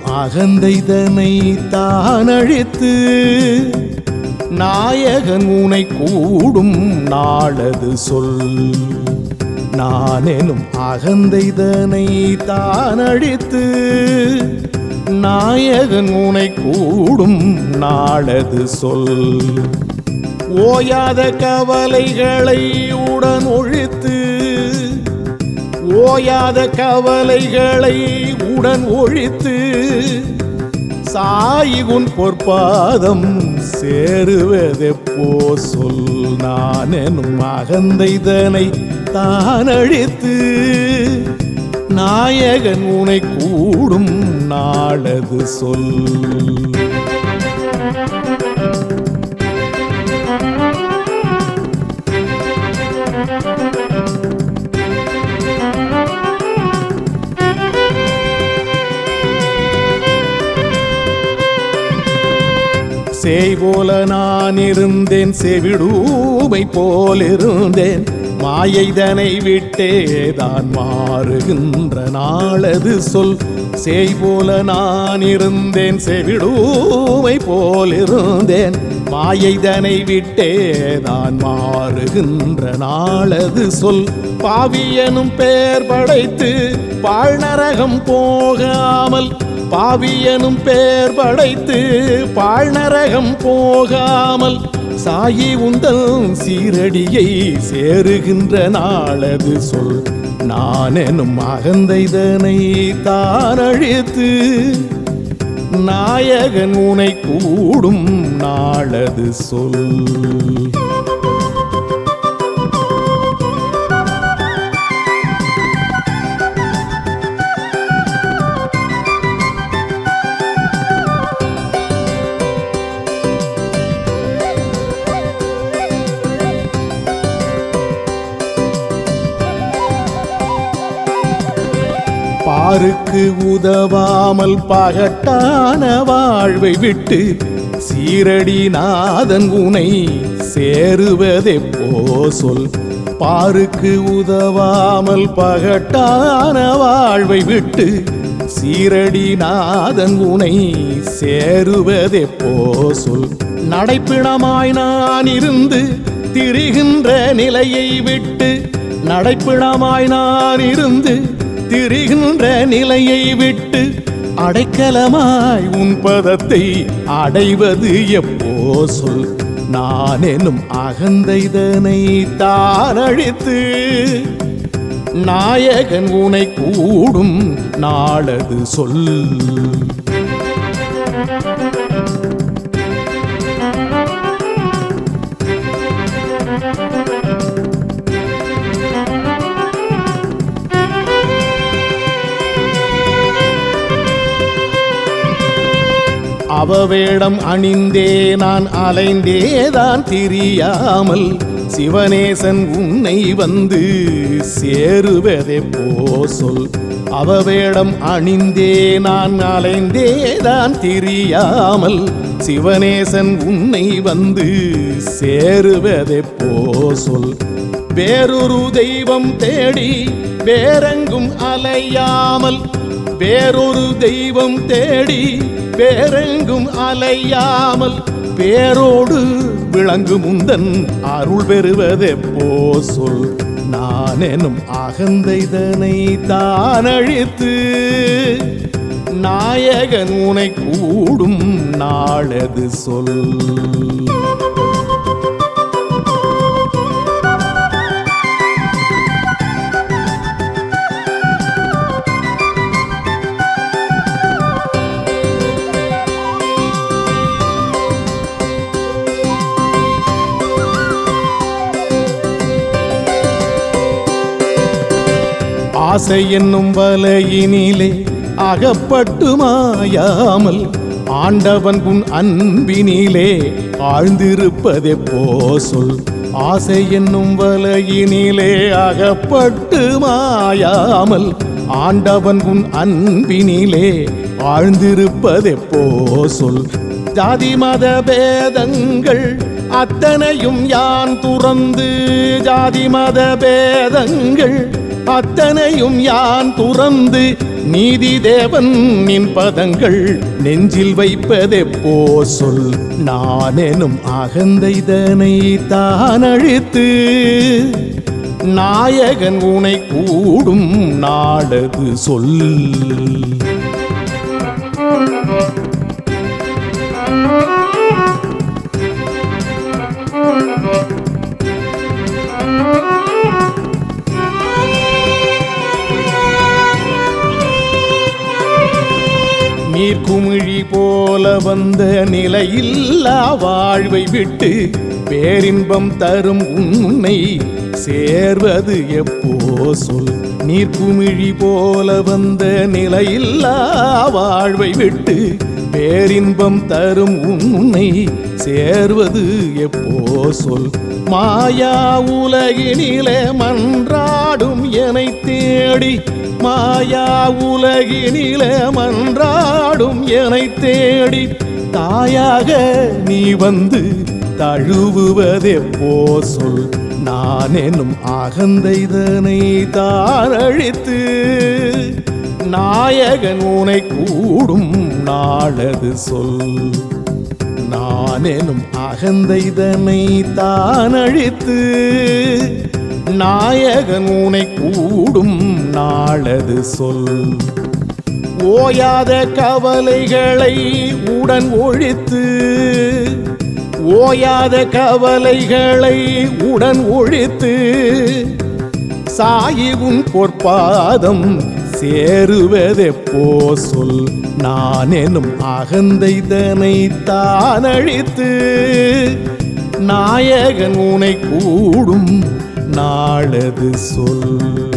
அகந்தைதனை தானழித்து நாயகன் உனை கூடும் நாளது சொல். நானெனும் அகந்தைதனை தானழித்து நாயகன் உனை கூடும் நாளது சொல். ஓயாத கவலைகளை உடன் ஒழித்து ஓயாத கவலைகளை உடன் ஒழித்து சாயிகுன் பொற்பாதம் சேருவதெப்போ சொல் நான் எனும் அகந்தைதனை தானழித்து. நாயகன் உனை கூடும் நாளது சொல். சேய் போல நான் இருந்தேன் செவிடூமை போலிருந்தேன். மாயைதனை விட்டேதான் மாறுகின்ற நாளது சொல். சேய் போல நான் இருந்தேன் செவிடூமை போலிருந்தேன். மாயைதனை விட்டேதான் மாறுகின்ற நாளது சொல். பாவியனும் பெயர் படைத்து பாழ்நரகம் போகாமல் பாவியனும் பேர் படைத்து பாழ்நரகம் போகாமல் சாயி உந்தல் சீரடியை சேருகின்ற நாளது சொல். நானெனும் அகந்தைதனை தானழித்து நாயகன் உனை கூடும் நாளது சொல். பாருக்கு உதவாமல் பகட்டான வாழ்வை விட்டு சீரடி நாதன் உனை சேருவதெப்போ சொல். பாருக்கு உதவாமல் பகட்டான வாழ்வை விட்டு சீரடி நாதன் உனை சேருவதெப்போ சொல். நடைப்பிணமாய் நான் இருந்து திரிகின்ற நிலையை விட்டு நடைப்பிணமாய் நான் இருந்து திரிகின்ற நிலையை விட்டு அடைக்கலமாய் உன் பதத்தை அடைவது எப்போ சொல். நான் எனும் அகந்தைதனை தாரழித்து நாயகன் உனை கூடும் நாளது சொல். அவவேடம் அணிந்தே நான் அலைந்தேதான் திரியாமல் சிவனேசன் உன்னை வந்து சேருவதே போ சொல். அவவேடம் அணிந்தே நான் அலைந்தேதான் திரியாமல் சிவனேசன் உன்னை வந்து சேருவதே போ சொல். வேறொரு தெய்வம் தேடி வேறெங்கும் அலையாமல் வேறொரு தெய்வம் தேடி வேறெங்கும் அலையாமல் பேரோடு விளங்கு முந்தன் அருள் பெறுவதெப்போ சொல். நான் எனும் அகந்தைதனை தானழித்து நாயகன் உனை கூடும் நாளது சொல். ஆசை என்னும் வலையினிலே அகப்பட்டு மாயாமல் ஆண்டவன் உன் அன்பினிலே ஆழ்ந்திருப்பதே போ சொல். ஆசை என்னும் வலையினிலே அகப்பட்டு மாயாமல் ஆண்டவன் உன் அன்பினிலே ஆழ்ந்திருப்பதே போ சொல். ஜாதி மத பேதங்கள் அத்தனையும் யான் துறந்து ஜாதி மத பேதங்கள் அத்தனையும் யான் துறந்து நீதி தேவன் நின் பதங்கள் நெஞ்சில் வைப்பதெப்போ சொல். நானெனும் அகந்தைதனை தான் அழித்து நாயகன் உனை கூடும் நாடது சொல். போல வந்த நிலையில்லா வாழ்வை விட்டு பேரின்பம் தரும் உன்னை சேர்வது எப்போ சொல்? நீர்க்குமிழி போல வந்த நிலையில்லா வாழ்வை விட்டு பேரின்பம் தரும் உன்னை சேர்வது எப்போ சொல்? மாயா உலகினிலே மன்றாடும் என தேடி மாயா உலகினிலே மன்றாடும் எனை தேடி தாயாக நீ வந்து தழுவுவதெப்போ சொல். நான் என்னும் அகந்தைதனை தாரழித்து நாயகன் உனை கூடும் நாளது சொல். நான் எனும் அகந்தைதனை தானழித்து அழித்து நாயகன் உனை கூடும் நாளது சொல். ஓயாத கவலைகளை உடன் ஒழித்து ஓயாத கவலைகளை உடன் ஒழித்து சாயிவும் பொற்பாதம் சேருவதெப்போ சொல். நான் எனும் அகந்தை தான் நாயகன் உனை கூடும் நாளது சொல்.